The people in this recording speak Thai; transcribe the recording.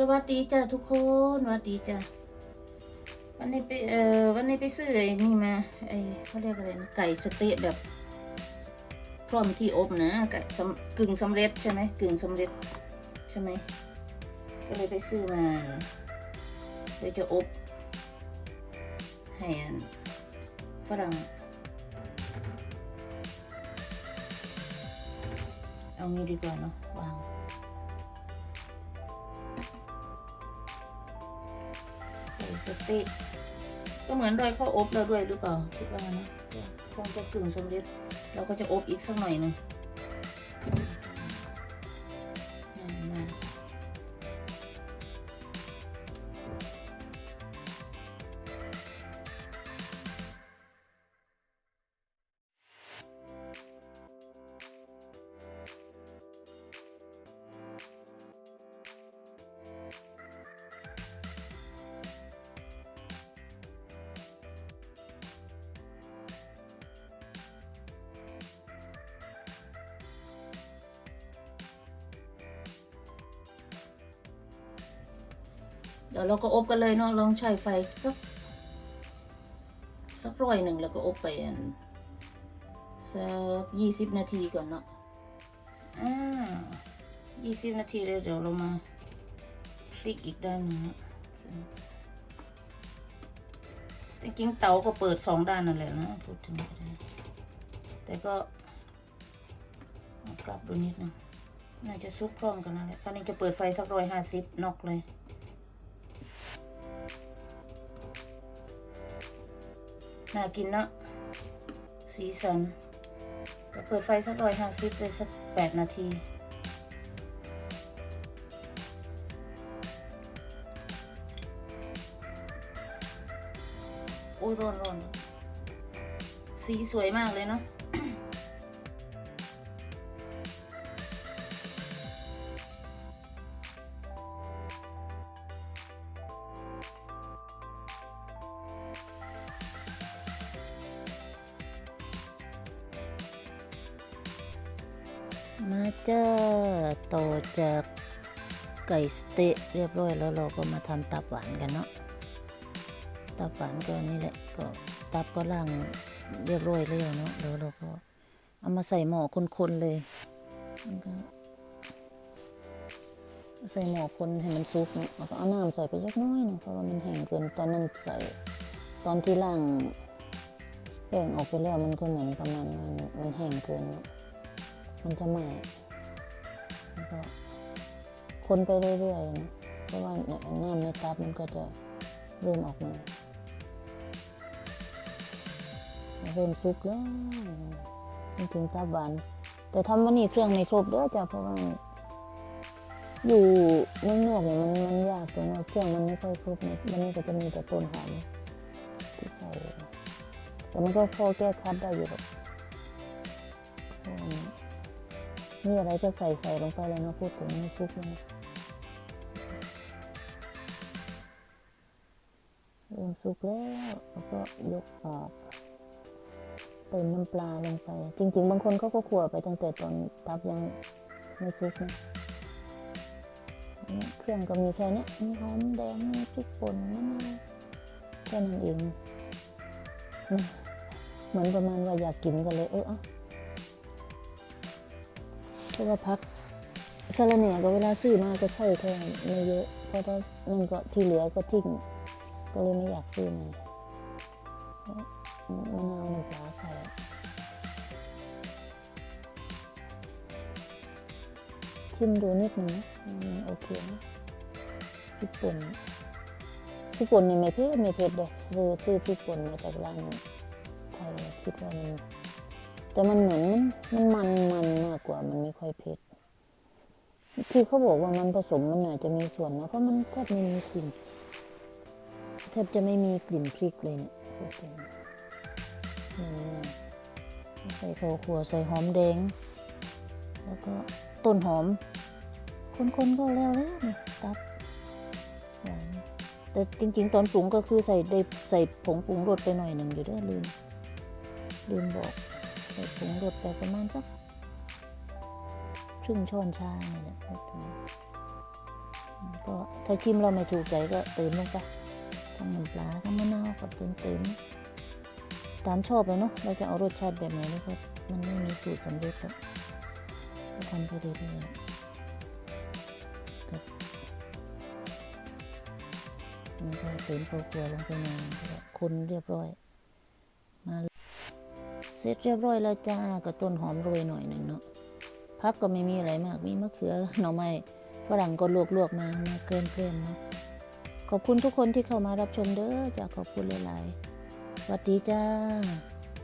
สวัสดีจ้าทุกคนสวัสดีจ้าวันนี้ไปเอ่อวันนี้ไปซื้อไอ้นี่มาไอ้เขาเรียกอะไรนะไก่สเต๊ะแบบพร้อมที่อบนะไก่กึ่งสำเร็จใช่ไหมกึ่งสำเร็จใช่ไหมก็เลยไปซื้อมาเดี๋ยวจะอบให้อันฝรั่งเอางี้ดีกว่าเนาะ สเต๊กก็เหมือนรอยข้าวอบเราด้วยหรือเปล่าคิดว่านะคงจะกึ่งสำเร็จ เราก็จะอบอีกสักหน่อยหนึง ดี๋ยวเราก็อบกันเลยเนาะลองใช้ไฟสักสักร้อยหนึ่งแล้วก็อบไปอันสักยี่สิบนาทีก่อนเนาะอ่ายี่สิบนาทีแล้วเดี๋ยวเรามาพลิกอีกด้านหนึงนะจริงๆเตาก็เปิดสองด้านนั่นแหละนะพูดถึงได้แต่ก็กลับดูนิดนึงน่าจะซุกพร้อมกันนั่นแหละคราวนี้จะเปิดไฟสักร้อยห้าสิบนอกเลย น่ากินเนาะสีสันก็เปิดไฟสักร้อยห้าสิบเลยสักแปดนาทีอุ้ยร้อนร้อนสีสวยมากเลยเนาะ มาเจอต่อจากไก่สเต๊ะเรียบร้อยแล้วเราก็มาทำตับหวานกันเนาะตับหวานก็นี่แหละก็ตับก็ล่างเรียบร้อยแล้วเนาะแล้วเราก็เอามาใส่หม้อคนๆเลยก็ใส่หม้อคนให้มันซุกเนาะแล้วก็เอาน้ำใส่ไปเล็กน้อยนะเพราะว่ามันแห้งเกินตอนนั้นใส่ตอนที่ล่างแป้งออกไปแล้วมันก็เหมือนประมาณมันมันแห้งเกินเนาะ มันจะไหม้แล้วก็คนไปเรื่อยๆนะเพราะว่าน้ำในตับมันก็จะเริ่มออกมาเริ่มซุกแล้วจนถึงตับหวานแต่ทำวันนี้เครื่องไม่ครบเด้อจ้ะเพราะว่าอยู่เมืองนอกเนี่ยมันมันยากตรงว่าเครื่องมันไม่ค่อยครบเนี่ยวันนี้ก็จะมีแต่ต้นหอมที่ใส่แต่มันก็พอแก้คัดได้อยู่หรอ มีอะไรก็ใส่ใส่ลงไปเลยเนาะพูดถึงน้ซุปเนี่ยเริ่มสุกแล้วแล้วก็ยกออกเติมน้ำปลาลงไป จริง ๆ บางคนเขาก็ขั่วไปตั้งแต่ตอนตับยังไม่สุกนะเครื่องก็มีแค่นี้มีหอมแดงมีพริกป่นมะนาวแค่นั้นเองเหมือนประมาณว่าอยากกินก็เลยเออ ราะว่าพักสาระแหน่ก็เวลาซื้อมาก็ใช่แค่ไม่เยอะเพราะถ้านั่นก็ที่เหลือก็ทิ้งก็เลยไม่อยากซื้อมามะนาวน้ำปลาใส่ชิมดูนิดหนึงนะมันโอเคนะพริกป่นพริกป่นนี่ไม่เผ็ดไม่เผ็ดเลยซื้อซื้อพริกป่นมาจากร้านไทยคิดว่ามัน แต่มันเหมือนมันมันมันมากกว่ามันไม่ค่อยเผ็ดที่เขาบอกว่ามันผสมมันอาจจะมีส่วนนะเพราะมันแทบไม่มีกลิ่นแทบจะไม่มีกลิ่นพริกเลยเนี่ยพูดถึงใส่ข้าวขัวใส่หอมแดง แล้วก็ต้นหอม คนๆก็แล้วแล้วนี่ตับแต่จริง ๆ ตอนปรุงก็คือใส่ได้ใส่ผงปรุงรสไปหน่อยหนึ่งอยู่ด้อลืมลืมบอก ส่ผงรสไปประมาณสักครึ่งช้อนชาเนี่ยแหละก็ถ้าชิมเราไม่ถูกใจก็เติมลงไปทั้งน้ำปลาทั้งมะนาวก็เติมเติมตามชอบเลยเนาะเราจะเอารสชาติแบบไหนแล้วก็มันไม่มีสูตรสำเร็จหรอกทำไปเรื่อยๆครับนี่ก็เติมข้าวคั่วลงไปน่อยแล้วก็คนเรียบร้อย เสร็จเรียบร้อยแล้วจ้าก็ต้นหอมโรยหน่อยหนึ่งเนาะพักก็ไม่มีอะไรมาก มีมะเขือหน่อไม้ฝรั่งก็ลวกๆมามาเกลียมๆเนาะขอบคุณทุกคนที่เข้ามารับชมเด้อจ้าขอบคุณหลายๆสวัสดีจ้า